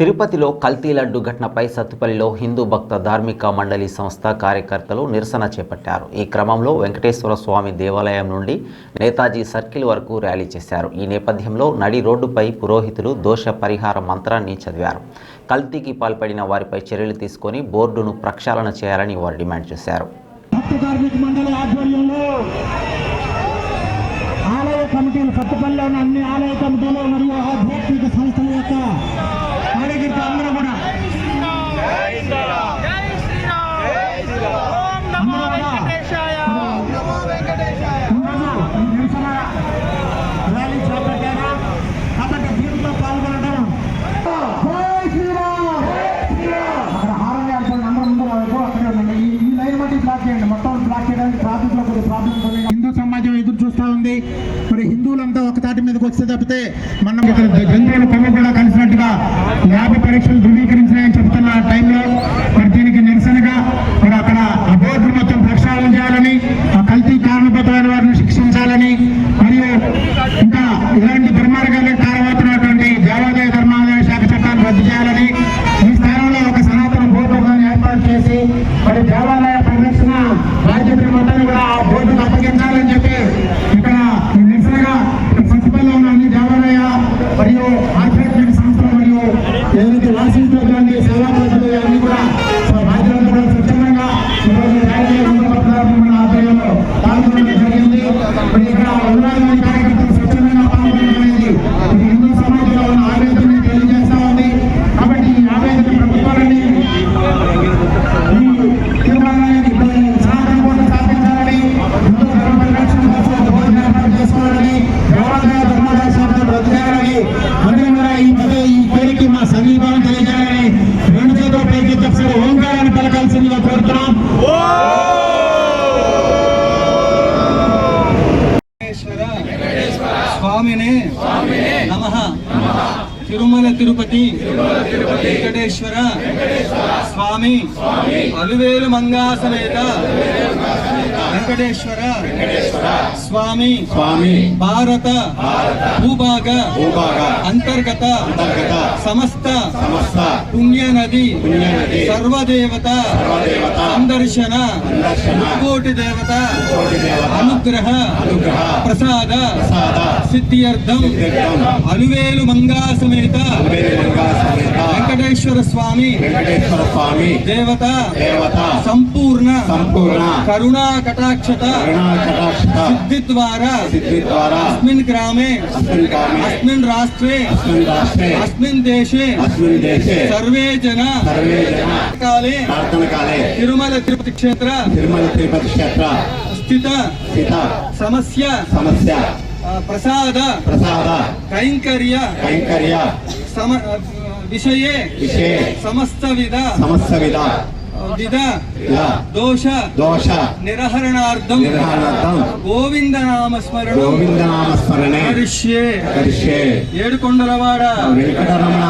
తిరుపతిలో కల్తీ లడ్డు ఘటనపై సత్తుపల్లిలో హిందూ భక్త ధార్మిక మండలి సంస్థ కార్యకర్తలు నిరసన చేపట్టారు. ఈ క్రమంలో వెంకటేశ్వర స్వామి దేవాలయం నుండి నేతాజీ సర్కిల్ వరకు ర్యాలీ చేశారు. ఈ నేపథ్యంలో నడి రోడ్డుపై పురోహితులు దోష పరిహార మంత్రాన్ని చదివారు. కల్తీకి పాల్పడిన వారిపై చర్యలు తీసుకొని బోర్డును ప్రక్షాళన చేయాలని వారు డిమాండ్ చేశారు. ఆలయ కమిటీలు సత్తుపల్లిలోని అన్ని ఆలయ హిందూ సమాజం ఎదురు చూస్తా ఉంది. మరి హిందువులంతా ఒక తాటి మీదకి వస్తే తప్పితే మనం ఇక్కడ జంతువుల కొమ్ము కూడా మా తెలియజేయాలని రెండు చేతుల పైకి ఒకసారి ఓంకారాన్ని పలకాల్సిందిగా కోరుతున్నాం. స్వామిని నమ. తిరుమల తిరుపతి వెంకటేశ్వర స్వామి. అలువేలు మంగాసమేత. వెంకటేశ్వర. స్వామి. స్వామి. భారత. భూభాగ. భూభాగ. అంతర్గత. అంతర్గత. సమస్త. సమస్త. పుణ్య నది పుణ్యనది. సర్వదేవత. సర్వదేవత. సందర్శన కోటి దేవత. అనుగ్రహ. అనుగ్రహ. ప్రసాద. ప్రసాద. సిద్ధ్యర్థం అల్వేలు మంగా సమేత వెంకటేశ్వర స్వామి వెంకటేశ్వర స్వామి దేవత దేవత సంపూర్ణ సంపూర్ణ కరుణా కటాక్షత కరుణా కటాక్ష సిద్ధి ద్వారా సిద్ధి ద్వారా అస్మిన్ గ్రామే అస్మిన్ గ్రామే అస్మిన్ రాష్ట్రే అస్మిన్ రాష్ట్రే అస్మిన్ దేశే అస్మిన్ దేశే సర్వే జన సర్వే జన కాలే ప్రార్థన కాలే తిరుమల తిరుపతి క్షేత్ర తిరుమల తిరుపతి క్షేత్ర స్థిత స్థిత సమస్య సమస్య ఆ, ప్రసాద ప్రసాద కైంకర్య కైంకర్య సమ సమస్త విధ విధ విధ దోష దోష నిర్హరణార్థం నిర్హాణార్థం గోవింద నామ స్మరణం కరిష్యే కరిష్యే వెంకటరమణ